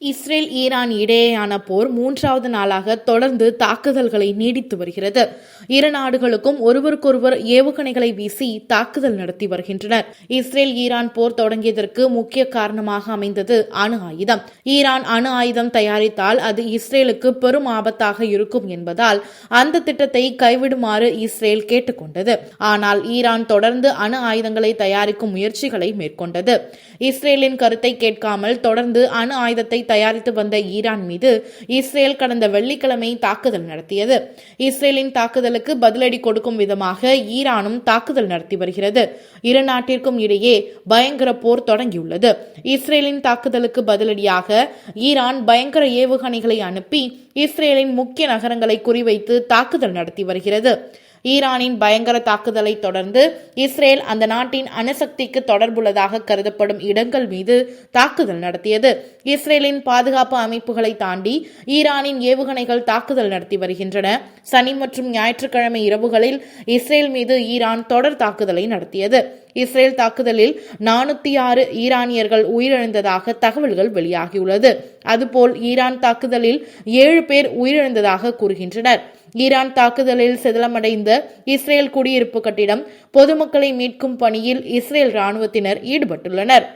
Israel Iran இடையேயான போர் மூன்றாவது நாளாக தொடர்ந்து தாக்குதல்களை நீடித்து வருகிறது. இரு நாடுகளுக்கும் ஒருவருக்கொருவர் ஏவுகணைகளை வீசி தாக்குதல் நடத்தி வருகின்றனர். இஸ்ரேல் ஈரான் போர் தொடங்கியதற்கு முக்கிய காரணமாக அமைந்தது அணு ஆயுதம். ஈரான் அணு ஆயுதம் தயாரித்தால் அது இஸ்ரேலுக்கு பெரும் ஆபத்தாக இருக்கும் என்பதால் அந்த திட்டத்தை கைவிடுமாறு இஸ்ரேல் கேட்டுக்கொண்டது. ஆனால் ஈரான் தொடர்ந்து அணு ஆயுதங்களை தயாரிக்கும் முயற்சிகளை மேற்கொண்டது. இஸ்ரேலின் கருத்தை கேட்காமல் தொடர்ந்து அணு ஆயுதத்தை தயாரித்து வந்த ஈரான் மீது இஸ்ரேல் கடந்த வெள்ளிக்கிழமை தாக்குதல் நடத்தியது. இஸ்ரேலின் தாக்குதலுக்கு பதிலடி கொடுக்கும் விதமாக ஈரானும் தாக்குதல் நடத்தி வருகிறது. இரு நாட்டிற்கும் இடையே பயங்கர போர் தொடங்கியுள்ளது. இஸ்ரேலின் தாக்குதலுக்கு பதிலடியாக ஈரான் பயங்கர ஏவுகணைகளை அனுப்பி இஸ்ரேலின் முக்கிய நகரங்களை குறிவைத்து தாக்குதல் நடத்தி வருகிறது. ஈரானின் பயங்கர தாக்குதலை தொடர்ந்து இஸ்ரேல் அந்த நாட்டின் அணுசக்திக்கு தொடர்புள்ளதாக கருதப்படும் இடங்கள் மீது தாக்குதல் நடத்தியது. இஸ்ரேலின் பாதுகாப்பு அமைப்புகளை தாண்டி ஈரானின் ஏவுகணைகள் தாக்குதல் நடத்தி வருகின்றன. சனி மற்றும் ஞாயிற்றுக்கிழமை இரவுகளில் இஸ்ரேல் மீது ஈரான் தொடர் தாக்குதலை நடத்தியது. இஸ்ரேல் தாக்குதலில் நானூத்தி ஆறு ஈரானியர்கள் உயிரிழந்ததாக தகவல்கள் வெளியாகியுள்ளது. அதுபோல் ஈரான் தாக்குதலில் ஏழு பேர் உயிரிழந்ததாக கூறுகின்றனர். ஈரான் தாக்குதலில் சிதலமடைந்த இஸ்ரேல் குடியிருப்பு கட்டிடம் பொதுமக்களை மீட்கும் பணியில் இஸ்ரேல் ராணுவத்தினர் ஈடுபட்டுள்ளனர்.